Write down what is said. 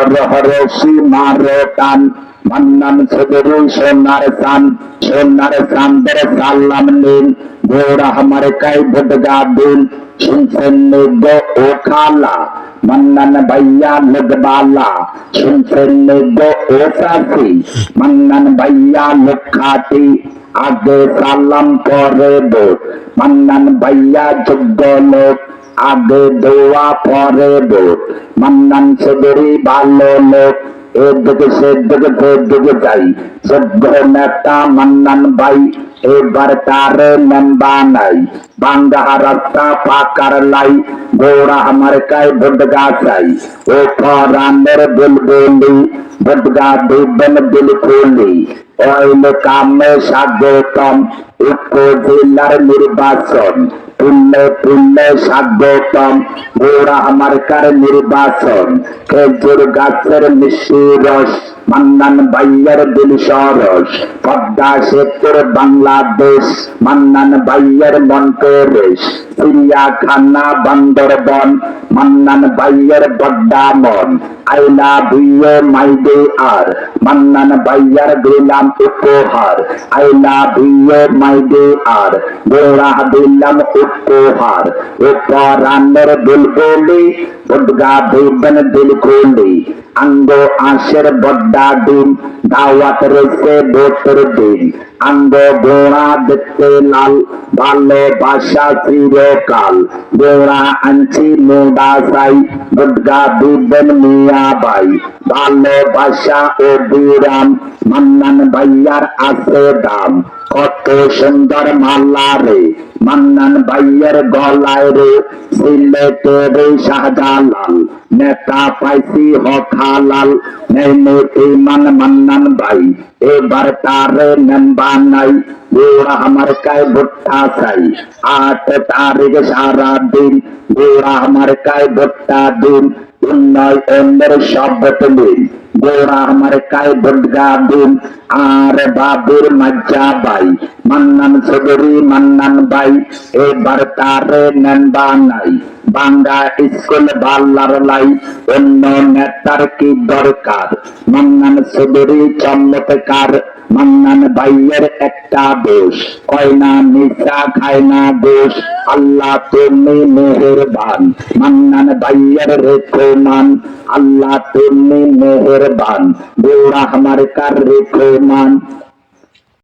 হর হর সীমার টান মান্নান সদরু সোনার সান সোনার সান্দের সালাম নিন গোড়া আমার কাই বদগা দিন শুনছেন গো ও খালা মান্নান ভাইয়া লগবালা শুনছেন গো ও সাসি মান্নান ভাইয়া লক্ষাটি আগে করে ভোট মান্নান ভাইয়া যোগ্য লোক আগে দোয়া পরে ভোট মান্নান সদরি ভালো লোক। এদিকে সেদিকে সেদিকে যাই। যোগ্য নেতা মান্নান ভাই, এবার তার মেম্বা নাই। বাঙ্গা রাস্তা পাকার লাই গোড়া আমার কাই বদগা চাই। ও ফরানের বুলবুলি বদগা দিবেন বিলকুলি অইল কামে স্বাগতম উপজেলার নির্বাচন। পুণ্যে পুণ্যে স্বাগতম। গোড়া আমার কার নির্বাচন খেজুর গাছের মিষ্টি রস, মান্নান ভাইয়ার দিল সরস পদ্মা সেতুর বাংলাদেশ, মান্নান ভাইয়ার মন্ত্রেশ চিড়িয়াখানা বান্দরবন, মান্নান ভাইয়ার বড্ডামন I love you my dear, Mannan ভাইয়ার দিলাম উপহার। I love you my dear গোড়া দিলাম উপহার উপরানের বুলবুলি বুদগা দেবন দিল খুলি। আঙ্গ আশের বড্ডা দিন দাওয়াত রেসে ভোটের দিন। আঙ্গ গোড়া দেখতে লাল ভালোবাসা চিরকাল গোড়া আনছি মোডা সাই বুদগা দিবেন মিয়া ভাই ভালোবাসা ও বিরাম, মান্নান ভাইয়ার আছে দাম। কত সুন্দর মাল্লা রে। মান্নান ভাইয়ের গলায় রে সিলেটের শাহজালাল, নেতা পাইছি হখালাল নেই মান মান্নান ভাই, এবার তারে মেম্বা নাই। গোড়া আমার কায় ভুট্টা চাই। আট তারিখ সারা দিন গোড়া আমার কায় ভুট্টা দিন। উন্নয়নের শব্দ দিন। গোড়া আমার কায় ভুটগা দিন। আর বাবুর মজ্জা বাই। মান্নান সদরি, মান্নান বাই। এবার তারে নেনবা নাই। বাঙ্গা স্কুল বাল্লার লাই। অন্য নেতার কি দরকার? মান্নান সদরি চমৎকার মান্নান ভাইয়ের একটা দোষ। কয় না নিশা খায় না দোষ। আল্লাহ তুমি মেহেরবান। মান্নান ভাইয়ের রেখো মান আল্লাহ তুমি মেহেরবান। গোড়া আমার কার রেখো মান